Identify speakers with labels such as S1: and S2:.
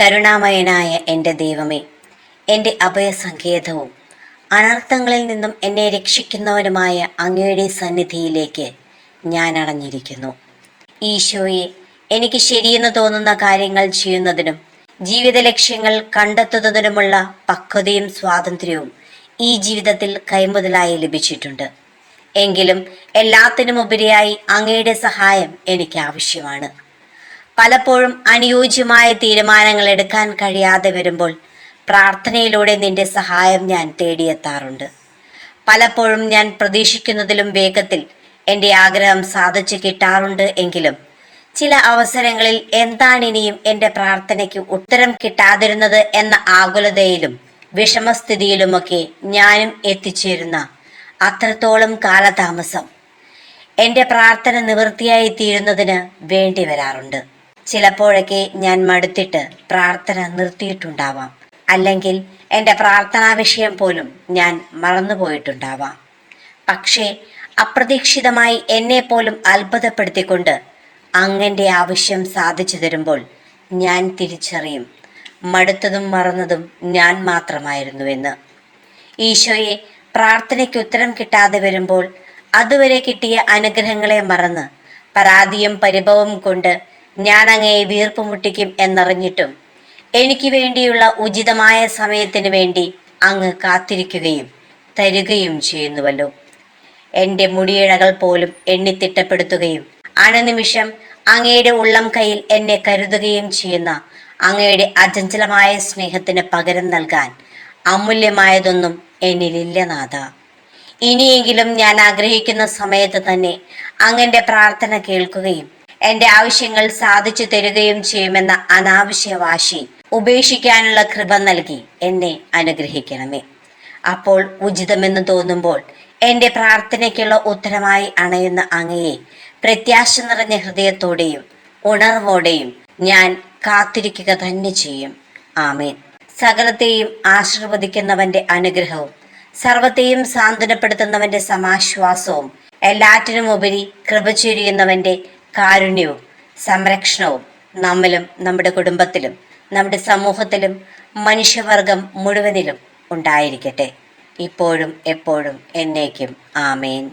S1: കരുണാമയനായ എന്റെ ദൈവമേ എന്റെ അഭയസങ്കേതവും അനർത്ഥങ്ങളിൽ നിന്നും എന്നെ രക്ഷിക്കുന്നവനുമായ അങ്ങയുടെ സന്നിധിയിലേക്ക് ഞാൻ അടഞ്ഞിരിക്കുന്നു. ഈശോയെ എനിക്ക് ശരിയെന്ന് തോന്നുന്ന കാര്യങ്ങൾ ചെയ്യുന്നതിനും ജീവിത ലക്ഷ്യങ്ങൾ കണ്ടെത്തുന്നതിനുമുള്ള പക്വതയും സ്വാതന്ത്ര്യവും ഈ ജീവിതത്തിൽ കൈമുതലായി ലഭിച്ചിട്ടുണ്ട്. എങ്കിലും എല്ലാത്തിനുമുപരിയായി അങ്ങയുടെ സഹായം എനിക്ക് ആവശ്യമാണ്. പലപ്പോഴും അനുയോജ്യമായ തീരുമാനങ്ങൾ എടുക്കാൻ കഴിയാതെ വരുമ്പോൾ പ്രാർത്ഥനയിലൂടെ നിന്റെ സഹായം ഞാൻ തേടിയെത്താറുണ്ട്. പലപ്പോഴും ഞാൻ പ്രതീക്ഷിക്കുന്നതിലും വേഗത്തിൽ എന്റെ ആഗ്രഹം സാധിച്ചു കിട്ടാറുണ്ട് എങ്കിലും ചില അവസരങ്ങളിൽ എന്താണ് ഇനിയും എന്റെ പ്രാർത്ഥനയ്ക്ക് ഉത്തരം കിട്ടാതിരുന്നത് എന്ന ആകുലതയിലും വിഷമസ്ഥിതിയിലുമൊക്കെ ഞാനും എത്തിച്ചേരുന്ന അത്രത്തോളം കാലതാമസം എന്റെ പ്രാർത്ഥന നിവൃത്തിയായി തീരുന്നതിന് വേണ്ടി വരാറുണ്ട്. ചിലപ്പോഴൊക്കെ ഞാൻ മടുത്തിട്ട് പ്രാർത്ഥന നിർത്തിയിട്ടുണ്ടാവാം. അല്ലെങ്കിൽ എന്റെ പ്രാർത്ഥനാ വിഷയം പോലും ഞാൻ മറന്നുപോയിട്ടുണ്ടാവാം. പക്ഷേ അപ്രതീക്ഷിതമായി എന്നെ പോലും അത്ഭുതപ്പെടുത്തിക്കൊണ്ട് അങ്ങന്റെ ആവശ്യം സാധിച്ചു തരുമ്പോൾ ഞാൻ തിരിച്ചറിയും മടുത്തതും മറന്നതും ഞാൻ മാത്രമായിരുന്നുവെന്ന്. ഈശോയെ പ്രാർത്ഥനയ്ക്ക് ഉത്തരം കിട്ടാതെ വരുമ്പോൾ അതുവരെ കിട്ടിയ അനുഗ്രഹങ്ങളെ മറന്ന് പരാതിയും പരിഭവവും കൊണ്ട് ഞാൻ അങ്ങയെ വീർപ്പ് മുട്ടിക്കും എന്നറിഞ്ഞിട്ടും എനിക്ക് വേണ്ടിയുള്ള ഉചിതമായ സമയത്തിന് വേണ്ടി അങ്ങ് കാത്തിരിക്കുകയും തരുകയും ചെയ്യുന്നുവല്ലോ. എന്റെ മുടിയിഴകൾ പോലും എണ്ണിത്തിട്ടപ്പെടുത്തുകയും അണുനിമിഷം അങ്ങയുടെ ഉള്ളം കയ്യിൽ എന്നെ കരുതുകയും ചെയ്യുന്ന അങ്ങയുടെ അചഞ്ചലമായ സ്നേഹത്തിന് പകരം നൽകാൻ അമൂല്യമായതൊന്നും എന്നിലില്ല നാഥ. ഇനിയെങ്കിലും ഞാൻ ആഗ്രഹിക്കുന്ന സമയത്ത് തന്നെ അങ്ങന്റെ പ്രാർത്ഥന കേൾക്കുകയും എന്റെ ആവശ്യങ്ങൾ സാധിച്ചു തരുകയും ചെയ്യുമെന്ന അനാവശ്യ വാശി ഉപേക്ഷിക്കാനുള്ള കൃപ നൽകി എന്നെ അനുഗ്രഹിക്കണമേ. അപ്പോൾ ഉചിതമെന്ന് തോന്നുമ്പോൾ എന്റെ പ്രാർത്ഥനയ്ക്കുള്ള ഉത്തരമായി അണയുന്ന അങ്ങയെ പ്രത്യാശ നിറഞ്ഞ ഹൃദയത്തോടെയും ഉണർവോടെയും ഞാൻ കാത്തിരിക്കുക തന്നെ ചെയ്യും. ആമേൻ. സകലത്തെയും ആശീർവദിക്കുന്നവന്റെ അനുഗ്രഹവും സർവത്തെയും സാന്ത്വനപ്പെടുത്തുന്നവന്റെ സമാശ്വാസവും എല്ലാറ്റിനുമുപരി കൃപ ചൊരിയുന്നവന്റെ കാരുണ്യവും സംരക്ഷണവും നമ്മിലും നമ്മുടെ കുടുംബത്തിലും നമ്മുടെ സമൂഹത്തിലും മനുഷ്യവർഗം മുഴുവനിലും ഉണ്ടായിരിക്കട്ടെ. ഇപ്പോഴും എപ്പോഴും എന്നേക്കും. ആമേൻ.